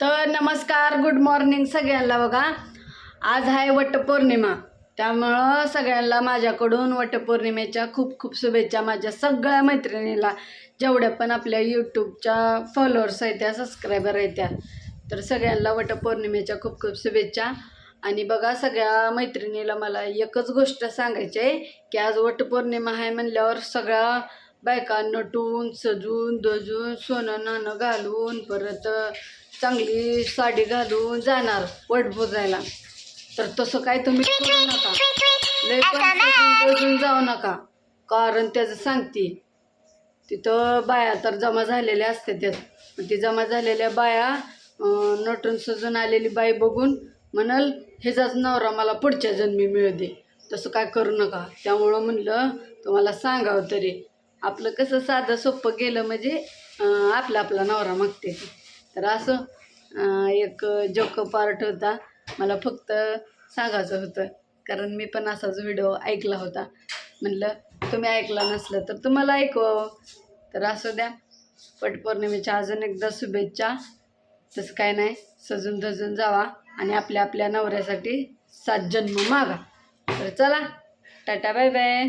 तर नमस्कार good morning सगळ्यांना बघा. आज आहे वटपौर्णिमा. त्यामुळं सगळ्यांना माझ्याकडून वटपौर्णिमेच्या खूप खूप शुभेच्छा माझ्या सगळ्या मैत्रिणीला. जेवढ्या पण आपल्या यूट्यूबच्या फॉलोअर्स आहेत त्या सबस्क्रायबर आहेत त्या. तर सगळ्यांना वटपौर्णिमेच्या खूप खूप शुभेच्छा. आणि बघा सगळ्या मैत्रिणीला मला एकच गोष्ट सांगायची आहे की आज वटपौर्णिमा आहे म्हणल्यावर सगळ्या बायका नटून सजून दजून सोनं नाणं घालून परत चांगली साडी घालून जाणार वट पुजायला तर तसं काय तुम्ही करू नका. लय पण जाऊ नका. कारण त्याचं सांगते. तिथं बाया तर जमा झालेल्या असते त्यात. मग ती जमा झालेल्या बाया नटून सजून आलेली बाई बघून म्हणाल ह्याचाच नवरा मला पुढच्या जन्मी मिळू दे. तसं काय करू नका. त्यामुळं म्हणलं तुम्हाला सांगावं तरी. आपलं कसं साधं सोपं गेलं म्हणजे आपला आपला नवरा मागते. तर असं एक जोक पार्ट होता. मला फक्त सांगायचं होतं. कारण मी पण असाच व्हिडिओ ऐकला होता. म्हटलं तुम्ही ऐकला नसलं तर तुम्हाला ऐकवावं तर असू द्या. पटपौर्णिमेच्या अजून एकदा शुभेच्छा. तसं काय नाही सजून धजून जावा आणि आपल्या आपल्या नवऱ्यासाठी सात जन्म मागा. तर चला टाटा बाय बाय.